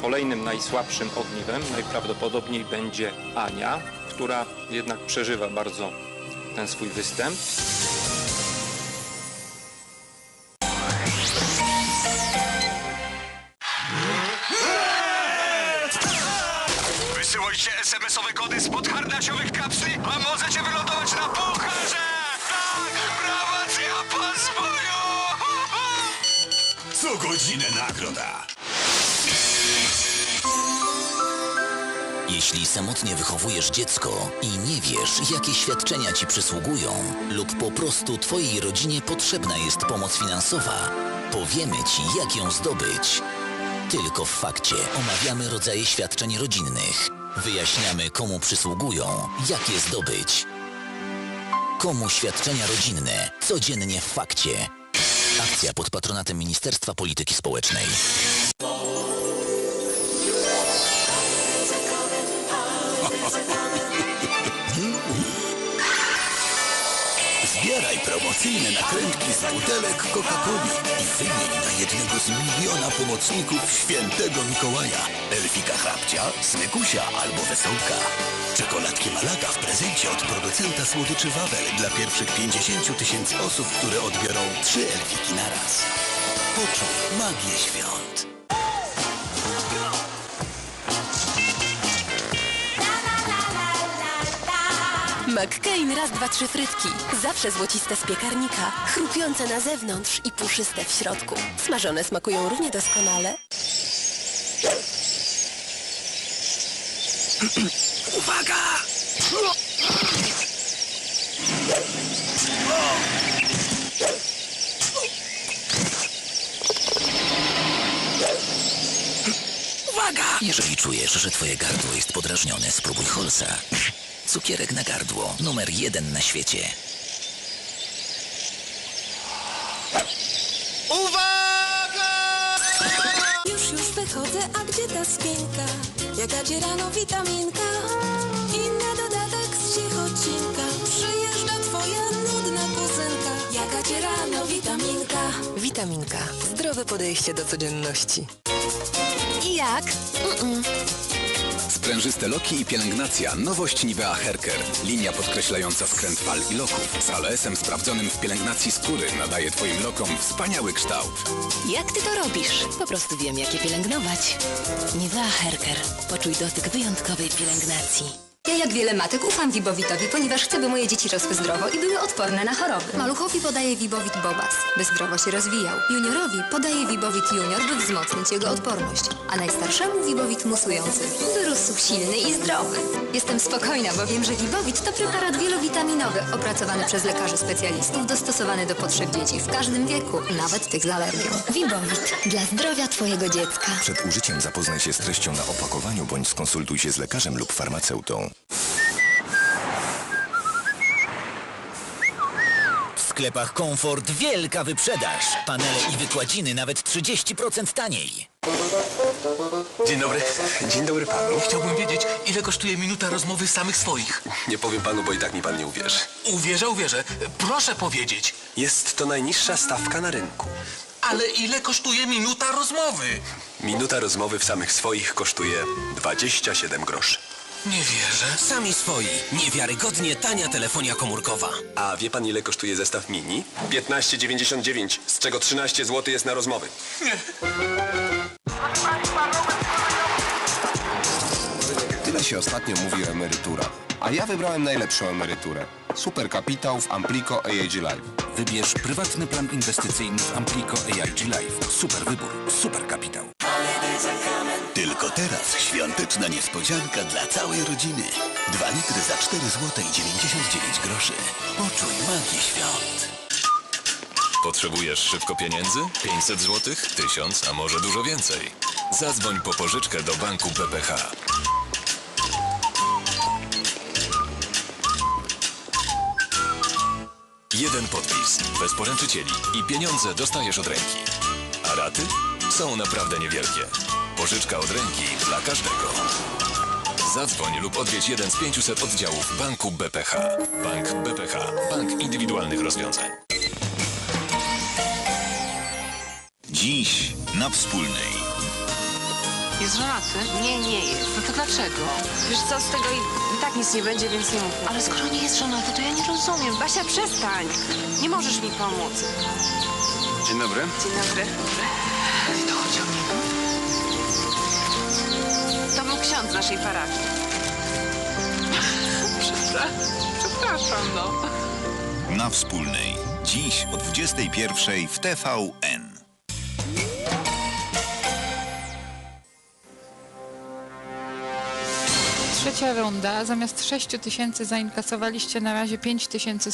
Kolejnym najsłabszym ogniwem najprawdopodobniej będzie Ania, która jednak przeżywa bardzo ten swój występ. Wysyłajcie SMS-owe kody spod harnasiowych kapsli, a możecie wylądować na pucharze! Tak, promocja pozwoju! Co godzinę nagroda. Jeśli samotnie wychowujesz dziecko i nie wiesz, jakie świadczenia ci przysługują, lub po prostu twojej rodzinie potrzebna jest pomoc finansowa, powiemy ci, jak ją zdobyć. Tylko w fakcie omawiamy rodzaje świadczeń rodzinnych. Wyjaśniamy, komu przysługują, jak je zdobyć. Komu świadczenia rodzinne? Codziennie w fakcie. Akcja pod patronatem Ministerstwa Polityki Społecznej. Promocyjne nakrętki z butelek Coca-Coli i wymień na jednego z miliona pomocników świętego Mikołaja. Elfika Hrabcia, Smykusia albo Wesołka. Czekoladki Malaga w prezencie od producenta słodyczy Wawel dla pierwszych 50 tysięcy osób, które odbiorą trzy elfiki naraz. Poczuj magię świąt. McCain raz, dwa, trzy frytki. Zawsze złociste z piekarnika. Chrupiące na zewnątrz i puszyste w środku. Smażone smakują równie doskonale. Uwaga! Uwaga! Jeżeli czujesz, że twoje gardło jest podrażnione, spróbuj Holsa. Cukierek na gardło, numer jeden na świecie. Już, już wychodzę, a gdzie ta spinka? Jaka cię rano witaminka? Inny dodatek z ciechocinka Przyjeżdża twoja nudna kuzynka Jaka cię rano witaminka? Witaminka. Zdrowe podejście do codzienności. I jak? Sprężyste loki i pielęgnacja. Nowość Nivea Haircare. Linia podkreślająca skręt fal i loków. Z ALS-em sprawdzonym w pielęgnacji skóry nadaje Twoim lokom wspaniały kształt. Jak ty to robisz? Po prostu wiem, jak je pielęgnować. Nivea Haircare. Poczuj dotyk wyjątkowej pielęgnacji. Ja jak wiele matek ufam Wibowitowi, ponieważ chcę, by moje dzieci rosły zdrowo i były odporne na choroby. Maluchowi podaję Wibowit Bobas, by zdrowo się rozwijał. Juniorowi podaję Wibowit Junior, by wzmocnić jego odporność. A najstarszemu Wibowit musujący, by rósł silny i zdrowy. Jestem spokojna, bo wiem, że Wibowit to preparat wielowitaminowy, opracowany przez lekarzy specjalistów, dostosowany do potrzeb dzieci w każdym wieku, nawet tych z alergią. Wibowit. Dla zdrowia twojego dziecka. Przed użyciem zapoznaj się z treścią na opakowaniu bądź skonsultuj się z lekarzem lub farmaceutą. Sklepach Komfort wielka wyprzedaż. Panele i wykładziny nawet 30% taniej. Dzień dobry. Dzień dobry panu. Chciałbym wiedzieć, ile kosztuje minuta rozmowy samych swoich. Nie powiem panu, bo i tak mi pan nie uwierzy. Uwierzę, uwierzę. Proszę powiedzieć, Jest to najniższa stawka na rynku. ale ile kosztuje minuta rozmowy? Minuta rozmowy w samych swoich kosztuje 27 groszy. Nie wierzę. Sami swoi. Niewiarygodnie tania telefonia komórkowa. A wie pan ile kosztuje zestaw mini? 15,99, z czego 13 zł jest na rozmowy. Tyle się ostatnio mówi o emeryturach. A ja wybrałem najlepszą emeryturę. Super kapitał w Amplico AAG Life. Wybierz prywatny plan inwestycyjny w Amplico AIG Life. Super wybór, super kapitał. Teraz świąteczna niespodzianka dla całej rodziny. 2 litry za 4 zł i 99 groszy. Poczuj magię świąt. Potrzebujesz szybko pieniędzy? 500 zł? 1000, a może dużo więcej? Zadzwoń po pożyczkę do banku BPH. Jeden podpis, bez poręczycieli i pieniądze dostajesz od ręki. A raty? Są naprawdę niewielkie. Pożyczka od ręki dla każdego. Zadzwoń lub odwiedź jeden z 500 oddziałów Banku BPH. Bank BPH. Bank indywidualnych rozwiązań. Dziś na wspólnej. Jest żonaty? Nie, nie jest. No to dlaczego? Wiesz co, z tego i, tak nic nie będzie, więc nie mów. Ale skoro nie jest żonaty, to ja nie rozumiem. Basia, przestań. Nie możesz mi pomóc. Dzień dobry. Dzień dobry. To chodzi o niego ksiądz naszej parafii. Przepraszam, no. Na wspólnej. Dziś o 21 w TVN. Trzecia runda. Zamiast 6 tysięcy zainkasowaliście na razie 5 tysięcy